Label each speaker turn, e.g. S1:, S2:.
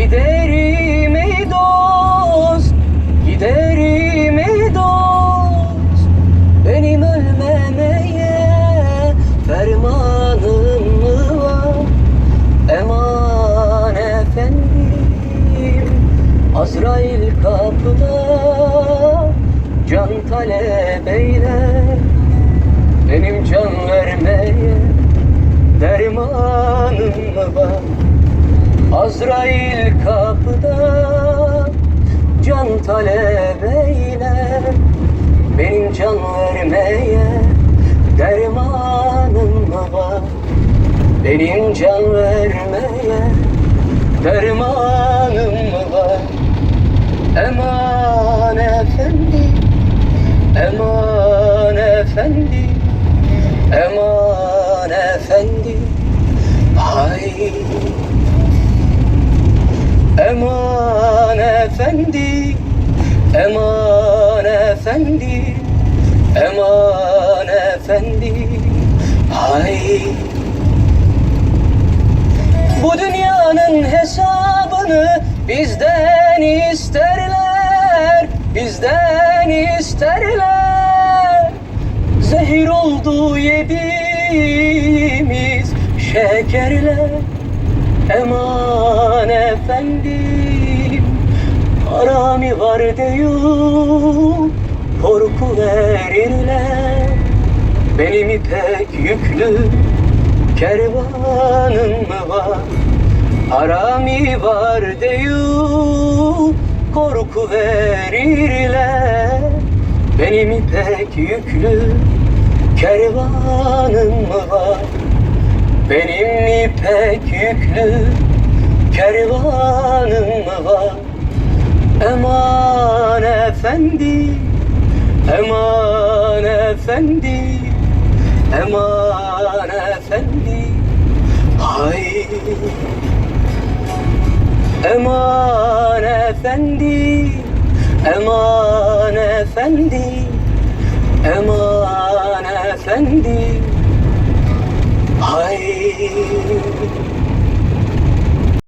S1: Giderim ey dost, giderim ey dost Benim ölmemeye fermanın mı var? Eman efendim Azrail kapıda Can talep eyler Benim can vermeye Dermanım mı var? Azrail kapıda Can talep eyler Benim can vermeye Dermanım var? Benim can vermeye dermanım var? Eman efendi, eman efendi, eman efendi, hay. Efendi, eman efendi, hay. Bu dünyanın hesabını bizden isterler, bizden isterler. Zehir oldu yediğimiz şekerler. Eman efendim, harami var diyor, korku verirler. Benim ipek yüklü kervanım mı var? Harami var diyor, korku verirler. Benim ipek yüklü kervanım mı var? Benim ipek yüklü kervanım mı var? Eman efendi, eman efendi, eman efendi, hay. Eman efendi, eman efendi, eman efendi,